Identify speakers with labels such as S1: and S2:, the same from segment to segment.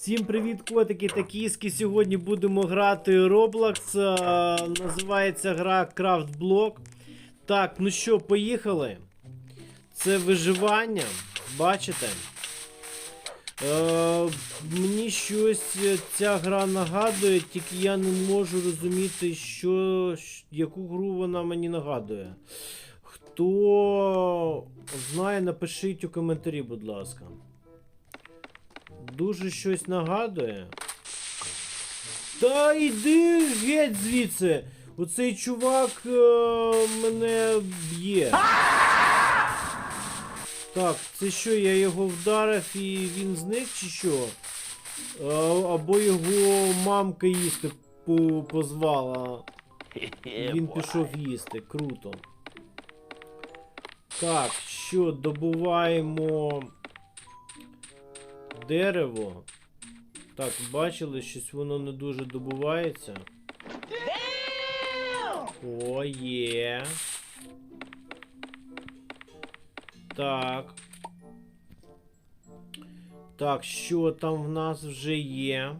S1: Всім привіт, котики та кіски. Сьогодні будемо грати Roblox. а, Називається гра Craft Block. Так, ну що, поїхали. Це виживання. Бачите? Е, мені щось ця гра нагадує, тільки я не можу розуміти, що, яку гру вона мені нагадує. Хто знає, напишіть у коментарі, будь ласка. Дуже щось нагадує. Та йди геть звідси! Оцей чувак е, мене б'є. Так, це що, я його вдарив і він зник чи що? Е, або його мамка їсти по- позвала. Він пішов їсти. Круто. Так, що, добуваємо дерево. Так, бачили, щось воно не дуже добувається. О, є. Так. Так, що там в нас вже є?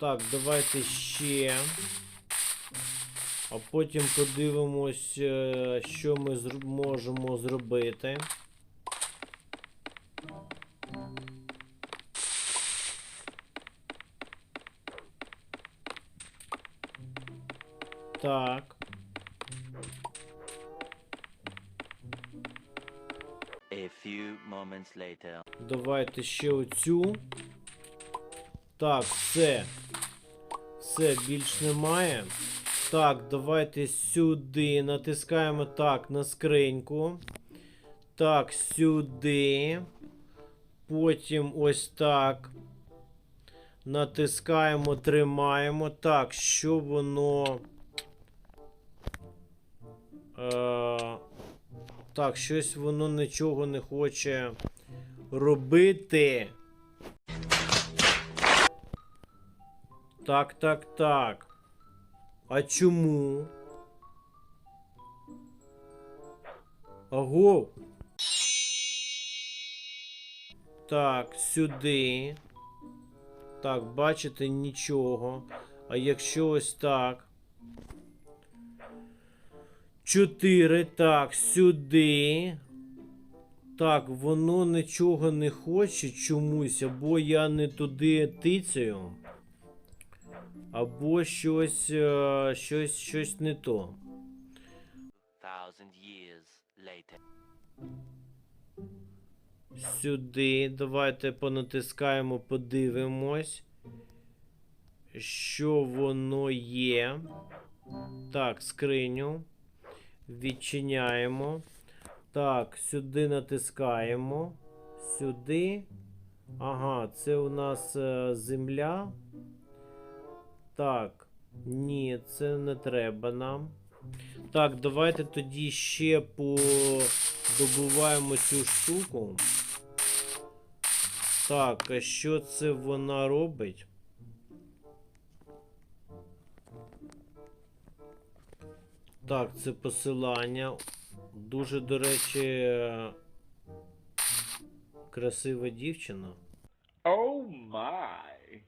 S1: Так, давайте ще. А потім подивимось, е, що ми можемо зробити.
S2: Moments later.
S1: Давайте ще оцю. Так, все. Все, більш немає. Так, давайте сюди. Натискаємо так на скриньку. Так, сюди. Потім ось так. Натискаємо, тримаємо. Так, що воно. Е, так, щось воно нічого не хоче робити. Так, так, так. А чому? Аго. Так, сюди. Так, бачите, нічого. А якщо ось так. Чотири. Так, сюди. Так, воно нічого не хоче чомусь, або я не туди тицяю, або щось, е, щось, щось не то. Сюди. Давайте понатискаємо, подивимось, що воно є. Так, скриню. Відчиняємо. Так, сюди натискаємо. Сюди. Ага, це у нас е, земля. Так. Ні, це не треба нам. Так, давайте тоді ще подобуваємо цю штуку. Так, а що це вона робить? Так, це посилання. Дуже, до речі, красива дівчина.
S3: Oh my.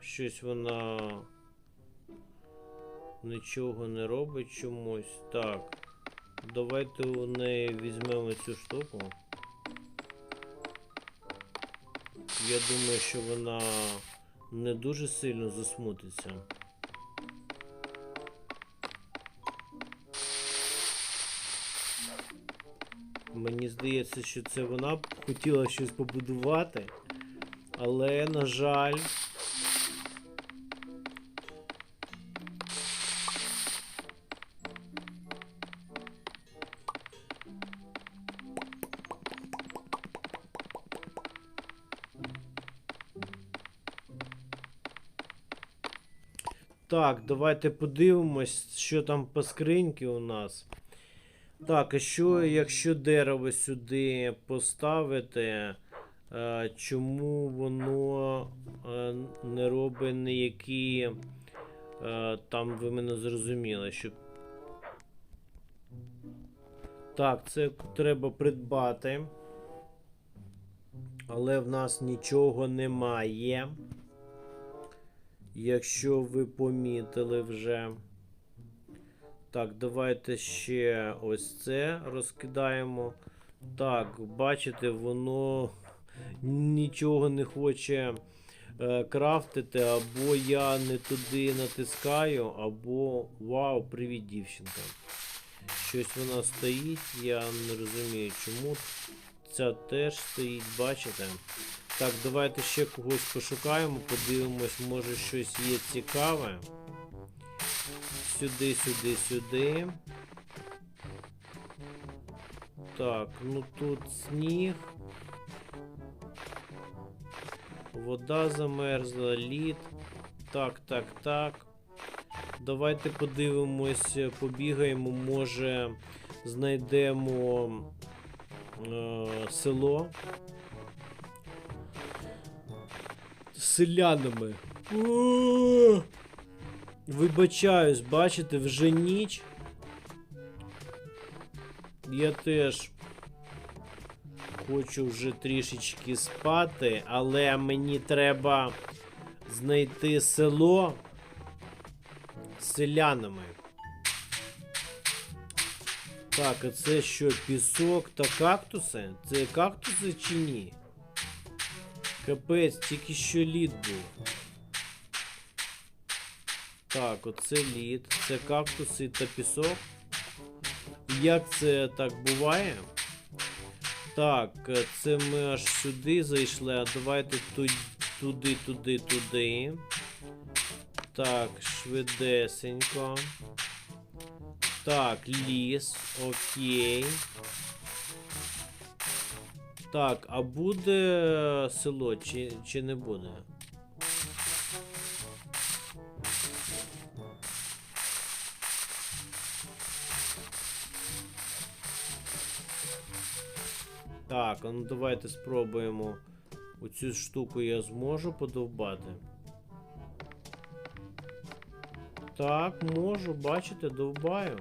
S1: Щось вона нічого не робить чомусь. Так. Давайте у неї візьмемо цю штуку. Я думаю, що вона не дуже сильно засмутиться. Мені здається, що це вона б хотіла щось побудувати, але, на жаль, Так, давайте подивимось, що там по скриньки у нас. Так, а що, якщо дерево сюди поставити, е, чому воно е, не робить ніякі. Е, там ви мене зрозуміли, що Так, це треба придбати. Але в нас нічого немає. Якщо ви помітили вже. Так, давайте ще ось це розкидаємо. Так, бачите, воно нічого не хоче е, крафтити, або я не туди натискаю, або. Вау, привіт, дівчинка. Щось вона стоїть, я не розумію чому. Ця теж стоїть, бачите? Так, давайте ще когось пошукаємо, подивимось, може щось є цікаве. Сюди, сюди, сюди. Так, ну тут сніг. Вода замерзла, лід. Так, так, так. Давайте подивимось, побігаємо, може знайдемо е, село. Селянами. О! Вибачаюсь, бачите, вже ніч. Я теж хочу вже трішечки спати, але мені треба знайти село селянами. Так, а це що, пісок та кактуси? Це кактуси чи ні? Капець, тільки що лід був. Так, оце лід, це кактуси та пісок. Як це так буває? Так, це ми аж сюди зайшли, а давайте туди, туди, туди. Так, швидесенько. Так, ліс, окей. Так, а буде село чи, чи не буде? Так, ну давайте спробуємо. Оцю штуку я зможу подовбати. Так, можу, бачите, довбаю.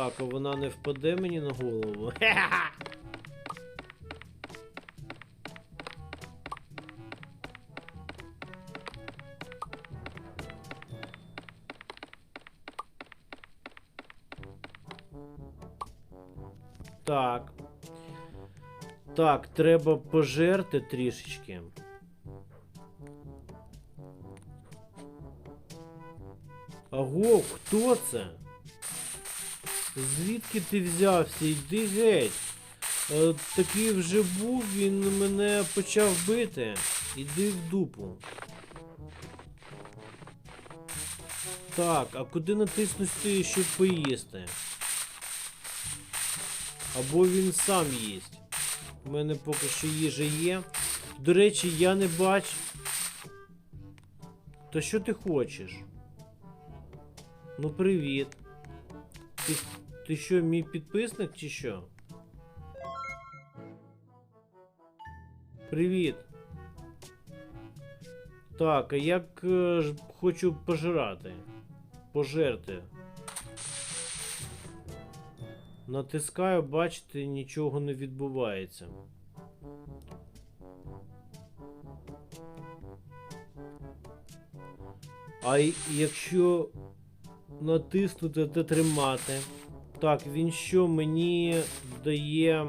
S1: Так, а вона не впаде мені на голову. Так. Так, треба пожерти трішечки. Аго, хто це? Звідки ти взявся? Йди геть. Е, такий вже був, він мене почав бити. Іди в дупу. Так, а куди натиснути, щоб поїсти? Або він сам їсть. У мене поки що їжа є. До речі, я не бачу. Та що ти хочеш? Ну привіт. Ти, ти що, мій підписник чи що? Привіт. Так, а як е, ж хочу пожирати? Пожерти. Натискаю, бачите, нічого не відбувається. А якщо натиснути та тримати. Так, він що мені дає.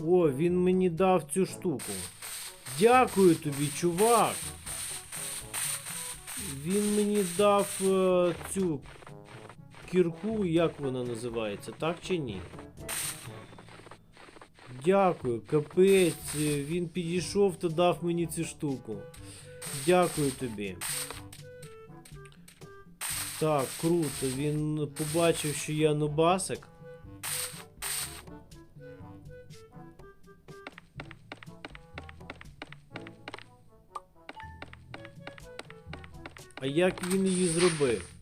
S1: О, він мені дав цю штуку. Дякую тобі, чувак. Він мені дав е, цю кірку, як вона називається, так чи ні? Дякую, капець, він підійшов та дав мені цю штуку. Дякую тобі. Так, круто. Він побачив, що я нубасик. А як він її зробив?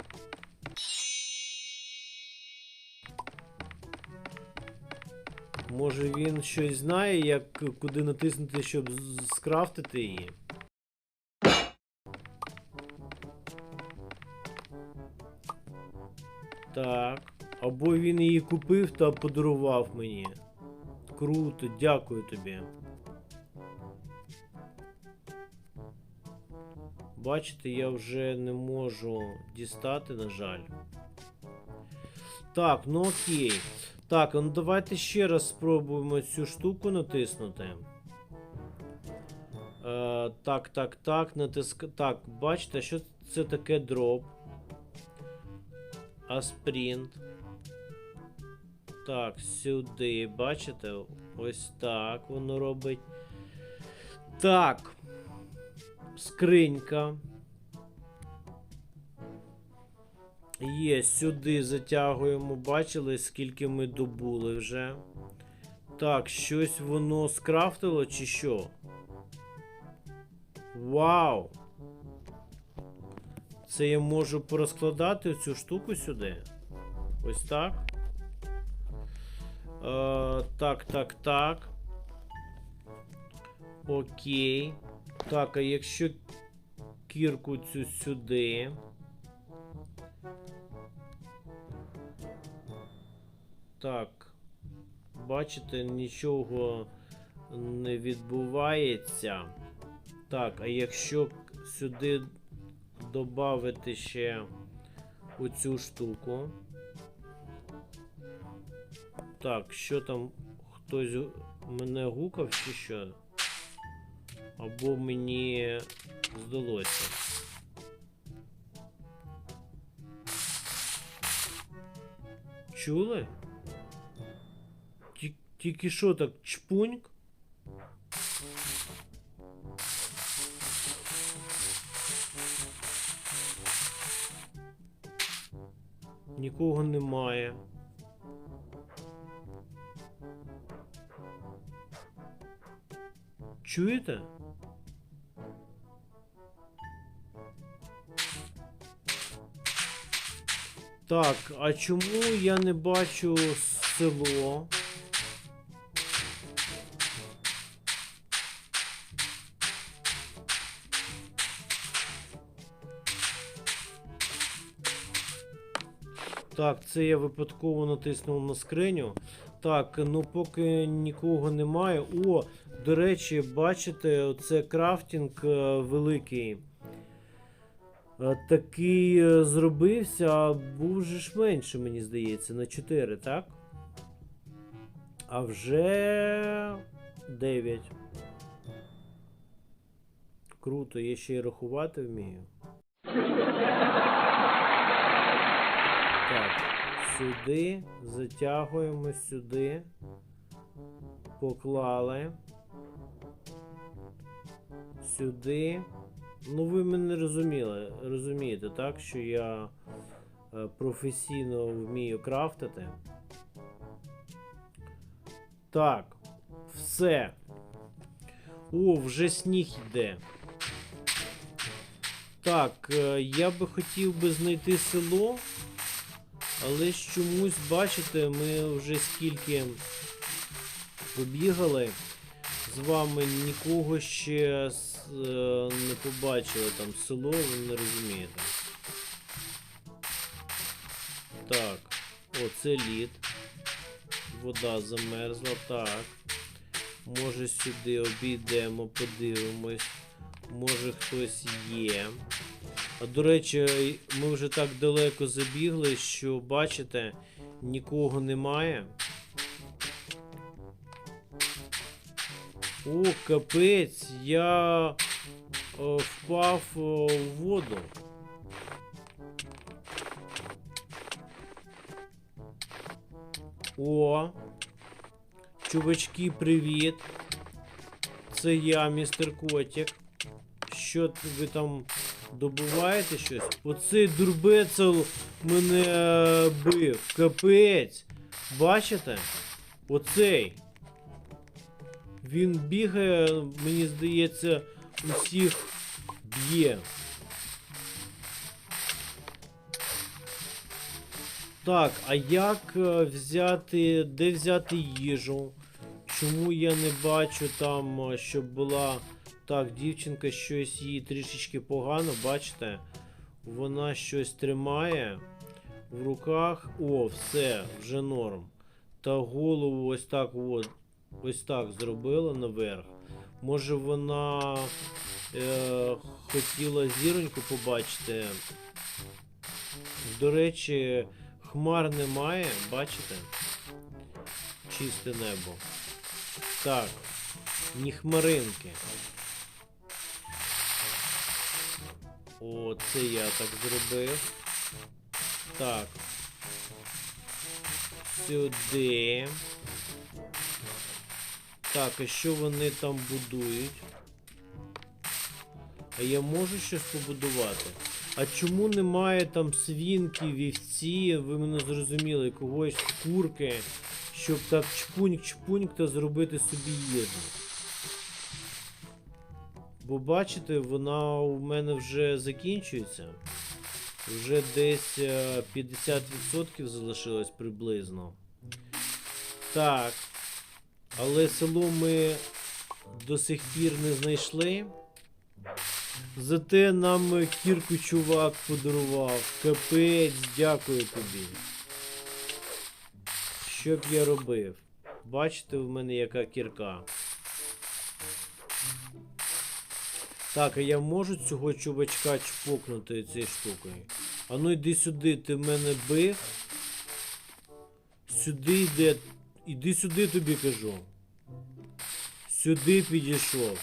S1: Може він щось знає, як куди натиснути, щоб скрафтити її? Так. Або він її купив та подарував мені. Круто, дякую тобі. Бачите, я вже не можу дістати, на жаль. Так, ну окей. Так, ну давайте ще раз спробуємо цю штуку натиснути. Е, так, так, так, натиск... Так, бачите, що це таке дроп? Аспринт. Так, сюди, бачите? Ось так воно робить. Так. Скринька. Є, сюди затягуємо. Бачили, скільки ми добули вже. Так, щось воно скрафтило чи що? Вау! Це я можу порозкладати цю штуку сюди. Ось так. Е, так, так, так. Окей. Так, а якщо кірку цю сюди. Так. Бачите, нічого не відбувається. Так, а якщо сюди додати ще оцю штуку. Так, що там хтось мене гукав чи що? Або мені здалося. Чули? Тільки що так чпуньк? Нікого немає. Чуєте? Так, а чому я не бачу село? Так, це я випадково натиснув на скриню. Так, ну поки нікого немає. О, до речі, бачите, це крафтинг е, великий. Е, Такий е, зробився, а був же ж менше, мені здається, на 4, так? А вже 9. Круто, я ще й рахувати вмію. Сюди, затягуємо сюди. Поклали. Сюди. Ну, ви мене розуміли, розумієте, так? Що я е, професійно вмію крафтити. Так, все. О, вже сніг йде. Так, е, я би хотів би знайти село. Але ж чомусь, бачите, ми вже скільки побігали з вами, нікого ще е, не побачили там село, ви не розумієте. Так, о, це лід. Вода замерзла, так. Може сюди обійдемо, подивимось. Може хтось є. До речі, ми вже так далеко забігли, що бачите, нікого немає. О, капець, я о, впав о, в воду. О, чувачки, привіт. Це я, містер Котик. Що ви там добуваєте щось? Оцей дурбецел мене е, бив. Капець. Бачите? Оцей. Він бігає, мені здається, усіх б'є. Так, а як е, взяти. Де взяти їжу? Чому я не бачу там, е, щоб була. Так, дівчинка щось їй трішечки погано, бачите? Вона щось тримає. в руках. О, все, вже норм. Та голову ось так от, ось так зробила наверх. Може вона е, хотіла зіроньку побачити. До речі, хмар немає, бачите? Чисте небо. Так, ні хмаринки. О, це я так зробив. Так. Сюди. Так, а що вони там будують? А я можу щось побудувати? А чому немає там свінки, вівці, ви мене зрозуміли, когось курки, щоб так чпуньк-чпуньк та зробити собі їжу? Бо бачите, вона у мене вже закінчується. Вже десь е, 50% залишилось приблизно. Так. Але село ми до сих пір не знайшли. Зате нам кірку чувак подарував. Капець, дякую тобі. Що б я робив? Бачите, в мене яка кірка. Так, а я можу цього чувачка чпокнути цією штукою? А ну йди сюди, ти мене бив. Сюди йде. Іди сюди тобі кажу. Сюди підійшов.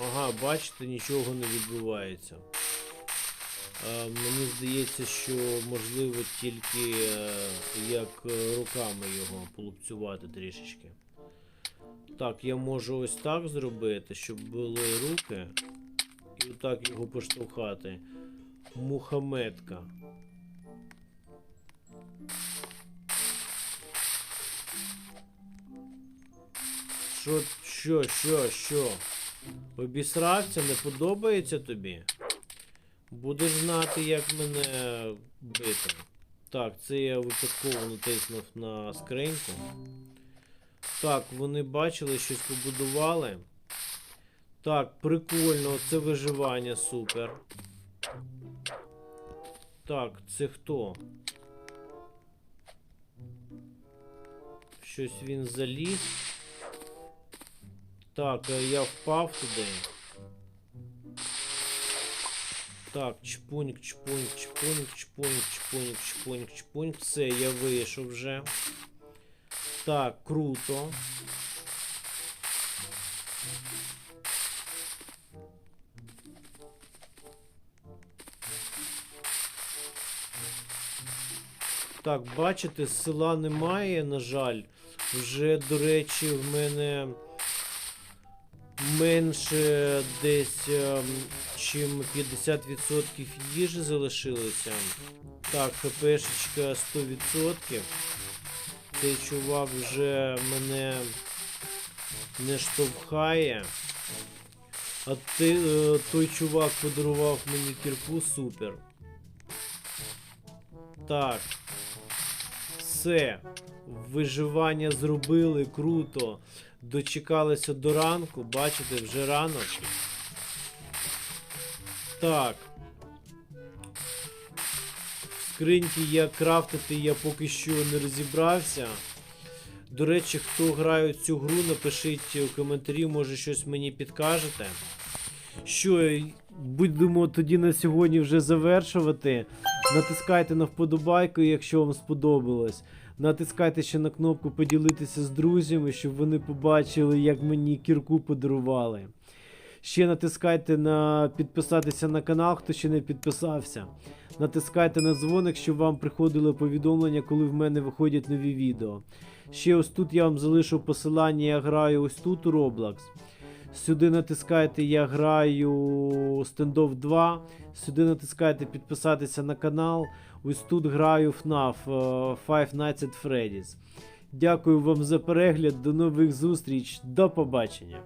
S1: Ага, бачите, нічого не відбувається. Мені здається, що можливо тільки е, як е, руками його полупцювати трішечки. Так, я можу ось так зробити, щоб були руки. І отак його поштовхати. Мухаметка. Що, що, що, що? Обісрався, не подобається тобі? Будеш знати, як мене бити. Так, це я випадково натиснув на скриньку. Так, вони бачили, щось побудували. Так, прикольно, це виживання, супер. Так, це хто? Щось він заліз. Так, е, я впав туди. Так, чпуньк, чпуньк, чпуньк, чпуньк, чпуньк, чпуньк, чпуньк. Все, я вийшов вже. Так, круто. Так, бачите, села немає, на жаль. Вже, до речі, в мене менше десь ем, чим 50% їжі залишилося. Так, хпшечка 100%. Цей чувак вже мене не штовхає. А ти, е, той чувак подарував мені кірку супер. Так. Все. Виживання зробили круто. Дочекалися до ранку, бачите, вже ранок. Так. Скриньки я крафтити я поки що не розібрався. До речі, хто грає цю гру, напишіть у коментарі, може щось мені підкажете. Що, будемо тоді на сьогодні вже завершувати. Натискайте на вподобайку, якщо вам сподобалось. Натискайте ще на кнопку поділитися з друзями, щоб вони побачили, як мені кірку подарували. Ще натискайте на підписатися на канал, хто ще не підписався. Натискайте на дзвоник, щоб вам приходило повідомлення, коли в мене виходять нові відео. Ще ось тут я вам залишу посилання, я граю ось тут у Roblox. Сюди натискайте Я граю Standoff 2. Сюди натискайте підписатися на канал. Ось тут граю FNAF е, Five Nights at Freddy's. Дякую вам за перегляд. До нових зустріч. До побачення.